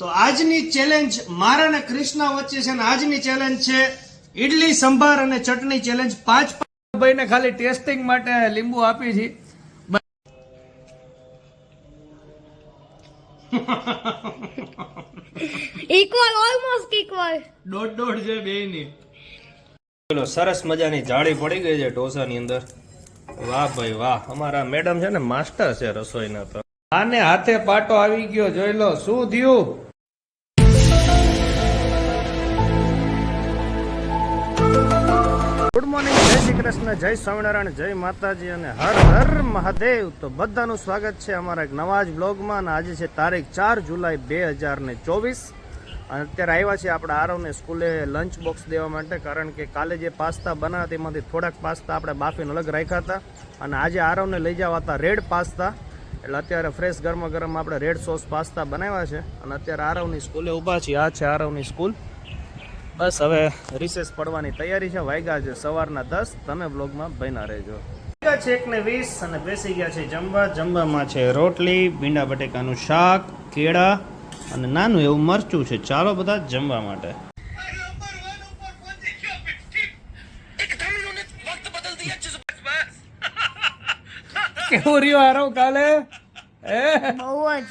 તો આજની ચેલેન્જ મારા અને કૃષ્ણા વચ્ચે છે ને આજની ચેલેન્જ છે ઈડલી સંભાર અને ચટણી ચેલેન્જ પાંચ પાંચ ભાઈને ખાલી ટેસ્ટિંગ માટે લીંબુ આપી છે. ઇક્વલ ઓલમોસ્ટ ઇક્વલ દોઢ દોઢ છે બે ની ચલો સરસ મજાની જાળી પડી ગઈ છે ઢોસાની અંદર. વાહ ભાઈ વાહ અમારા મેડમ છે ને માસ્ટર છે રસોઈના તો. આને હાથે પાટો આવી ગયો જોઈ લો શું થયું? ગુડ મોર્નિંગ, જય શ્રી કૃષ્ણ, જય સ્વામિનારાયણ, જય માતાજી અને હર હર મહાદેવ. તો બધાનું સ્વાગત છે અમારા એક નવા જ બ્લોગમાં અને આજે છે તારીખ ચાર જુલાઈ બે હજાર ને ચોવીસ. અને અત્યારે આવ્યા છે આપણે આરવને સ્કૂલે લંચ બોક્સ દેવા માટે, કારણ કે કાલે જે પાસ્તા બનાવ્યા તેમાંથી થોડાક પાસ્તા આપણે બાફીને અલગ રાખ્યા હતા. અને આજે આરવને લઈ જવા હતા રેડ પાસ્તા. એટલે અત્યારે ફ્રેશ ગરમા ગરમ આપણે રેડ સોસ પાસ્તા બનાવ્યા છે. અને અત્યારે આરવની સ્કૂલે ઊભા છીએ. આ છે આરવની સ્કૂલ. બસ હવે રિસેસ પડવાની તૈયારી છે. વાગ્યા છે સવારના દસ. તમે બ્લોગમાં બન્યા રહેજો. છે એક ને વીસ અને બેસી ગયા છે જમવા. જમવામાં છે રોટલી ભીંડા બટેકાનું શાક કેળા અને નાનું એવું મરચું છે. ચાલો બધા જમવા માટે. કેવું રહ્યું આરવ કાલે? બહુ જ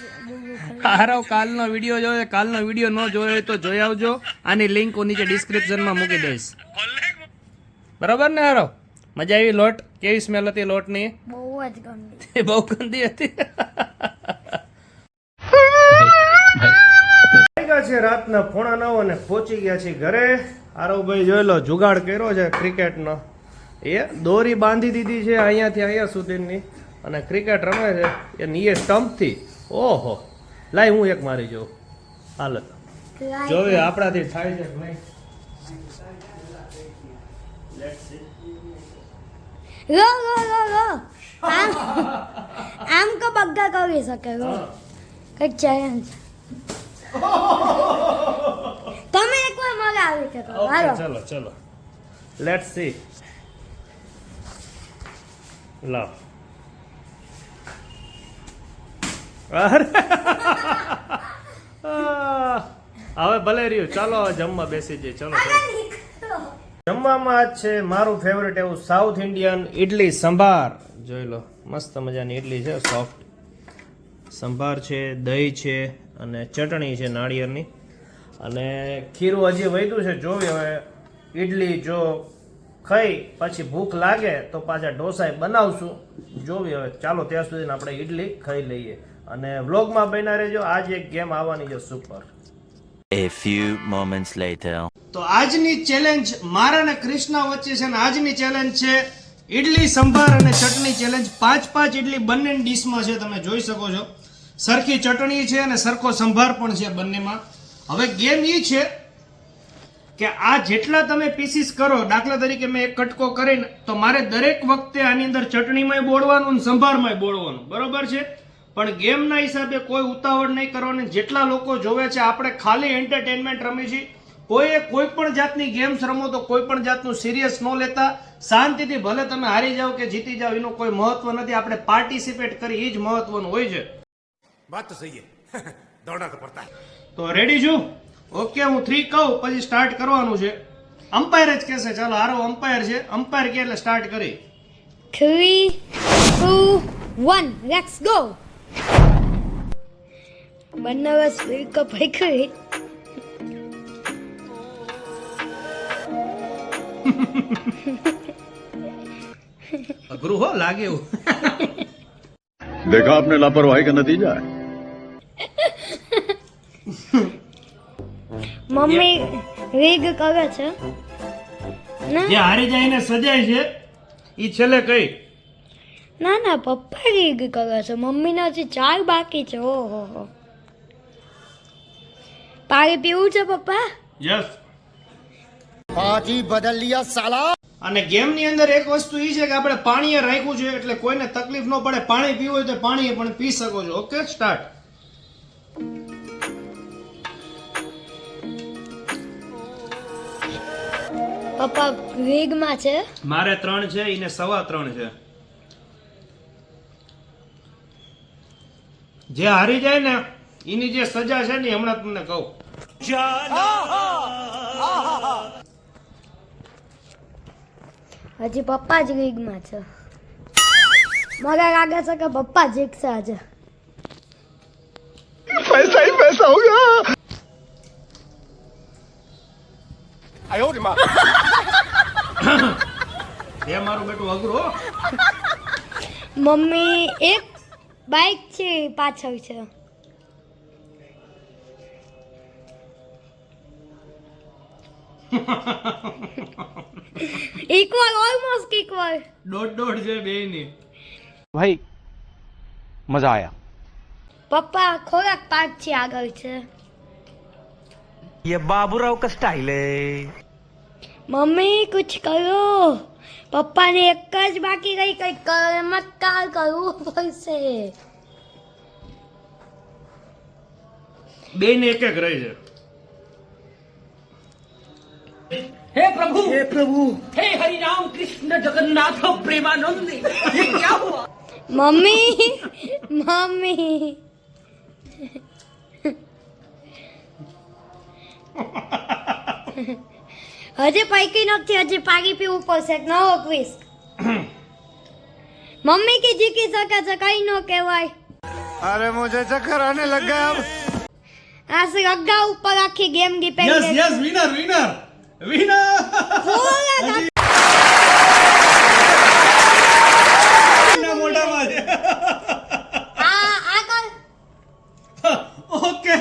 હારો કાલનો વીડિયો જોયો કાલનો વીડિયો ન જોયો તો જોઈ આવજો. આની લિંક હું નીચે ડિસ્ક્રિપ્શનમાં મૂકી દઈશ. બરાબર ને હારો મજા આવી લોટ? કેવી સ્મેલ હતી લોટની? બહુ જ ગમી બહુ ગંદી હતી. છે રાતના પોણા નવ અને પહોંચી ગયા છે ઘરે. આરવભાઈ જોઈ લો જુગાડ કર્યો છે ક્રિકેટનો. એ દોરી બાંધી દીધી છે અહીંયાથી અહીંયા સુધીની. અને ક્રિકેટ રમે છે. એ નિયે સ્ટમ્પથી. ઓહો. લાય હું એક મારી જોઉં. હાલ. જોઈએ આપણાથી થાય છે નહીં? રો રો રો રો. આમ આમ કો બગ્ગા કરી શકે રો. કંઈક ચેલેન્જ તમે એકવાર મારે આવી કે હાલો. ચલો ચલો. લેટ્સ સી લાવ અરે આહ, હવે ભલે રહ્યું. ચાલો જમવા બેસી જઈએ. ચાલો જમવામાં આજ છે મારું ફેવરેટ એવું સાઉથ ઇન્ડિયન ઇડલી સંભાર. જોઈ લો મસ્ત મજાની ઇડલી છે સોફ્ટ સંભાર છે દહીં છે અને ચટણી છે નાળિયેરની. અને ખીરું હજી વધ્યું છે જોવી હવે. ઇડલી જો ખાઈ પછી ભૂખ લાગે તો પાછા ઢોસા બનાવશું. જોવી હવે. ચાલો ત્યાં સુધી આપણે ઇડલી ખાઈ લઈએ. અને વ્લોગમાં બન્યા રહેજો. આજ એક ગેમ આવવાની છે super. A few moments later. તો આજની ચેલેન્જ મારા અને કૃષ્ણ વચ્ચે છે ને આજની ચેલેન્જ છે ઈડલી સંભાર અને ચટણી ચેલેન્જ પાંચ પાંચ ઈડલી બંને ડીશમાં છે તમે જોઈ શકો છો. સરખી ચટણી છે અને સરખો સંભાર પણ છે બંનેમાં. હવે ગેમ એ છે કે આ જેટલા તમે પીસીસ કરો દાખલા તરીકે મેં એક કટકો કરીને તો મારે દરેક વખતે આની અંદર ચટણીમાંય બોળવાનું અને સંભારમાંય બોળવાનું. બરોબર છે? પણ ગેમના હિસાબે કોઈ ઉતાવળ નહીં કરવાની. જેટલા લોકો જોવે છે આપણે ખાલી એન્ટરટેનમેન્ટ રમી છીએ. કોઈએ કોઈ પણ જાતની ગેમ્સ રમો તો કોઈ પણ જાતનું સિરિયસ ન લેતા. શાંતિથી ભલે તમે હારી જાઓ કે જીતી જાઓ એનું કોઈ મહત્વ નથી. આપણે પાર્ટિસિપેટ કરી એ જ મહત્વનું હોય છે. વાત તો સહી દોડા તો પડતા તો રેડી છું? ઓકે હું થ્રી કહું પછી સ્ટાર્ટ કરવાનું છે. અમ્પાયર જ કહેશે ચાલો હારો અમ્પાયર છે. અમ્પાયર કે એટલે સ્ટાર્ટ કરી. Three two one let's go બંને બસ કપાઈ ગઈ અઘરું હો લાગે એવું देखा आपने लापरवाही का नतीजा है મમ્મી રીગ કરે છે ના જે હારી જાય એને સજાય છે ઈ છેલ્લે કઈ ના ના પપ્પા રીગ કરે છે મમ્મીના હજી ચાર બાકી છે ઓહો હો પાણી પીવું છે પપ્પા? યસ અને ગેમની અંદર એક વસ્તુ એ છે કે આપણે પાણી રાખવું જોઈએ એટલે કોઈને તકલીફ ન પડે. પાણી પીવું હોય તો પાણી પણ પી શકો છો. ઓકે સ્ટાર્ટ પપ્પા રીગમાં છે? મારે ત્રણ છે ઈને સવા ત્રણ છે. જે હારી જાય ને એની જે સજા છે ને હમણાં તમને કહું. હજી પપ્પા જ લીગમાં છે. મગર લાગે છે કે પપ્પા જીતશે આજે. પૈસા હી પૈસા હોગા આયો રે માં હે મારું બેટું અઘરો મમ્મી એક બાઇક છે પાછળ છે. ઇક્વલ ઓલમોસ્ટ ઇક્વલ દોઢ દોઢ છે બે ની भाई मजा आया પપ્પા ખોરાક પાક છે આગળ છે ये बाबूराव का स्टाइल है મમ્મી કુછ કરો પપ્પાને એક જ બાકી રહી કઈ ચમત્કાર કરવું પડશે બે ને એક એક રહી છે हे प्रभु हे प्रभु हे हरि राम कृष्ण जगन्नाथ प्रेमानंद ये क्या हुआ મમ્મી મમ્મી હજી પૈકી નથી હજી પાણી પીવું પડશે એક નવો ક્વિઝ મમ્મી કે જીકી શકે છે કઈ ન કહેવાય अरे मुझे चक्कर आने लग गया अब આ છે અગ્ગા ઉપર આખી game yes depend yes winner winner winner વિના ઓકે.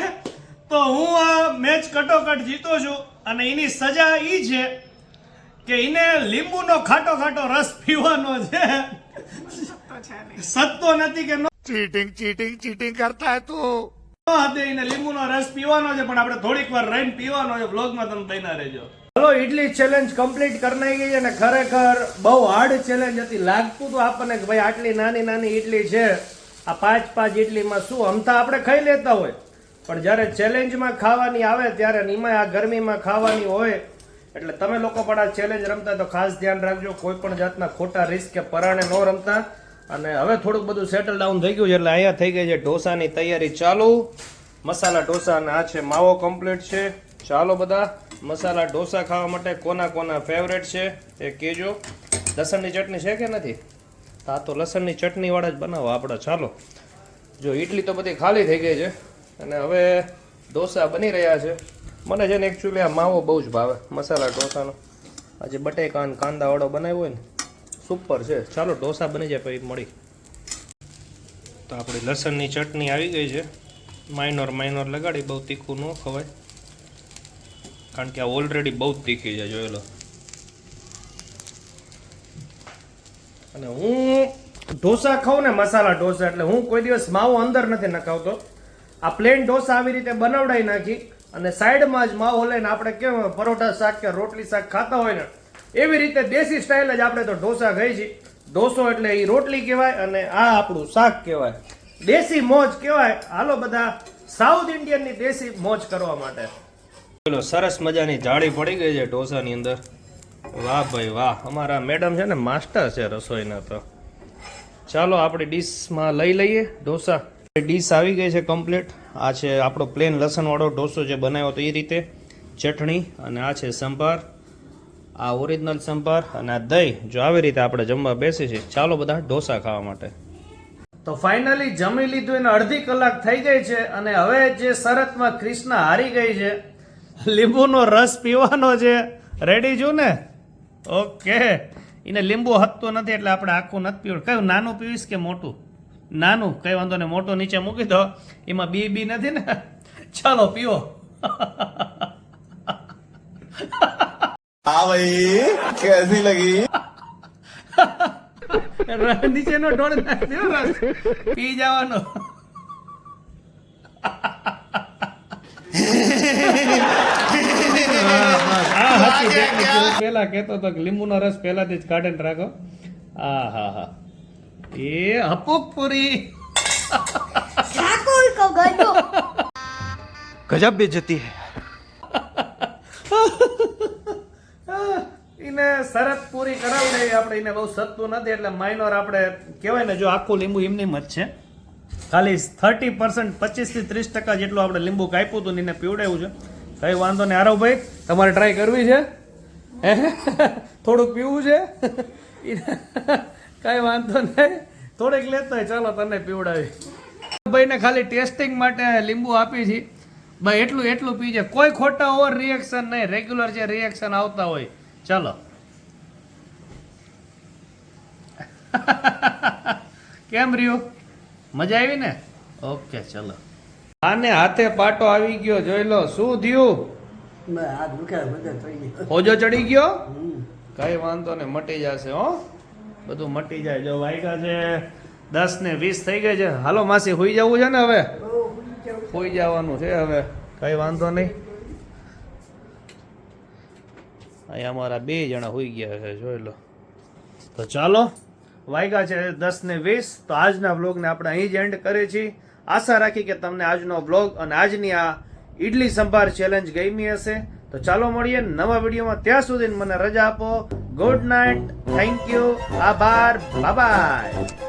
તો હું આ મેચ કટોકટ જીતો છું અને એની સજા એ છે કે એને લીંબુનો ખાટો ખાટો રસ પીવાનો છે. સત્તો નથી કે ચીટિંગ ચીટિંગ ચીટિંગ કરતા તું. Hatte લીંબુનો રસ પીવાનો છે, પણ આપણે થોડીક વાર રહીને પીવાનો છે. વ્લોગમાં તમે બન્યા રહેજો. હલો ઇડલી ચેલેન્જ કમ્પ્લીટ કરી ગઈ અને ખરેખર બહુ હાર્ડ ચેલેન્જ હતી. લાગતું તો આપણને કે ભાઈ આટલી નાની નાની ઇડલી છે. આ પાંચ પાંચ ઇડલીમાં શું? અમથા આપણે ખાઈ લેતા હોય. પણ જ્યારે ચેલેન્જમાં ખાવાની આવે, ત્યારે નિમાય આ ગરમીમાં ખાવાની હોય. એટલે તમે લોકો પણ આ ચેલેન્જ રમતા તો ખાસ ધ્યાન રાખજો. કોઈ પણ જાતના ખોટા રિસ્ક કે પરાણે ન રમતા. અને હવે થોડુંક બધું સેટલ ડાઉન થઈ ગયું છે એટલે અહીંયા થઈ ગઈ છે ઢોસાની તૈયારી ચાલુ. મસાલા ઢોસા અને આ છે માવો કમ્પ્લીટ છે. ચાલો બધા, મસાલા ઢોસા ખાવા માટે કોના કોના ફેવરેટ છે એ કહેજો. લસણની ચટણી છે કે નથી? હા તો લસણની ચટણીવાળા જ બનાવો આપણે ચાલો. જો ઇડલી તો બધી ખાલી થઈ ગઈ છે. અને હવે ઢોસા બની રહ્યા છે. મને છે ને એકચ્યુઅલી આ માવો બહુ જ ભાવે, મસાલા ઢોસાનો. આજે બટેકા અને કાંદાવાળો બનાવ્યો હોય ને સુપર છે. ચાલો, ઢોસા બની જાય પછી મળી. તો આપણી લસણની ચટણી આવી ગઈ છે. માઇનોર માઇનોર લગાડી, બહુ તીખું ન ખવાય. કારણ કે આ ઓલરેડી બહુ જ તીખી છે જોયેલો અને હું ઢોસા ખાઉં ને મસાલા ઢોસા, એટલે હું કોઈ દિવસ માવો અંદર નથી નખાવતો. આ પ્લેન ઢોસા આવી રીતે બનાવડાવી નાખી અને સાઈડમાં જ માવો લઈને આપણે કેમ પરોઠા શાક કે રોટલી શાક ખાતા હોય ને એવી રીતે દેશી સ્ટાઇલ જ આપણે તો ઢોસા ખાઈ છીએ. ઢોસો એટલે એ રોટલી કહેવાય અને આ આપણું શાક કહેવાય. દેશી મોજ કહેવાય. હાલો બધા સાઉથ ઇન્ડિયનની દેશી મોજ કરવા માટે. પેલો સરસ મજાની જાળી પડી ગઈ છે ઢોસાની અંદર. વાહ ભાઈ વાહ, અમારા મેડમ છે ને માસ્ટર છે રસોઈના તો. ચાલો આપણે ડીશમાં લઈ લઈએ ઢોસા. ડીશ આવી ગઈ છે કમ્પ્લીટ આ છે આપણો પ્લેન લસણવાળો ઢોસો જે બનાવ્યો તો એ રીતે. ચટણી અને આ છે સંભાર. આ ઓરિજિનલ સંભાર અને આ દહીં જો આવી રીતે આપણે જમવા બેસી છીએ ચાલો બધા ઢોસા ખાવા માટે. તો ફાઇનલી જમી લીધું એને અડધી કલાક થઈ ગઈ છે અને હવે જે શરતમાં ક્રિષ્ના હારી ગઈ છે, લીંબુનો રસ પીવાનો છે. રેડી છું ને ઓકે એને લીંબુ હતતું નથી એટલે આપણે આખું નથી પીવું. કયું, નાનું પીવીશ કે મોટું? નાનું, કઈ વાંધો નહીં, મોટું નીચે મૂકી દો. એમાં બી બી નથી ને? ચાલો, પીવો. હા ભાઈ કેસી લગી? નીચેનો ઢોળ નાખ્યો પી જવાનો. પેલા કેતો તો લીંબુનો રસ પહેલાથી જ કાઢીને રાખો. હા હા હા. એ હપુક પૂરી ગજબ બેજતી હૈ. એને શરત પૂરી કરાવી દઈએ આપણે એને બહુ સસ્તું નથી એટલે માઇનોર આપણે કહેવાય ને, જો આખું લીંબુ એમની જ છે. ખાલી થર્ટી પર્સન્ટ પચીસથી ત્રીસ ટકા જેટલું આપણે લીંબુ કાપ્યું હતું ને એને પીવડાવ્યું છે. કઈ વાંધો નહીં. આરવભાઈ તમારે ટ્રાય કરવી છે? હે? થોડુંક પીવું છે? કઈ વાંધો નહીં. થોડીક લેતા ચાલો તને પીવડાવી. ભાઈને ખાલી ટેસ્ટિંગ માટે લીંબુ આપી છે. ભાઈ એટલું એટલું પીજે. કોઈ ખોટા ઓવર રિએક્શન નહીં. રેગ્યુલર જે રિએક્શન આવતા હોય ચલો. કેમ રહ્યું? મજા આવી ને? ઓકે ચલો. આને હાથે પાટો આવી ગયો જોઈ લો. શું થયું? હોજો ચડી ગયો? કઈ વાંધો ને મટી જશે હો. બધું મટી જાય. જો વાયગા છે દસ ને વીસ થઈ ગઈ છે. હાલો માસી હોઈ જવું છે ને હવે? હોઈ જવાનું છે હવે. કઈ વાંધો નહીં. અહીંયા અમારા બે જણા હોઈ ગયા છે જોઈ લો. તો ચાલો વાયગા છે દસ ને વીસ. તો આજના બ્લોગને આપણે અહીં જ એન્ડ કરીએ છીએ. આશા રાખી કે તમને આજનો બ્લોગ અને આજની આ ઇડલી સંભાર ચેલેન્જ ગમી હશે. તો ચાલો મળીએ નવા વિડીયોમાં. ત્યાં સુધી મને રજા આપો. ગુડ નાઇટ થેન્ક યુ આભાર. બાય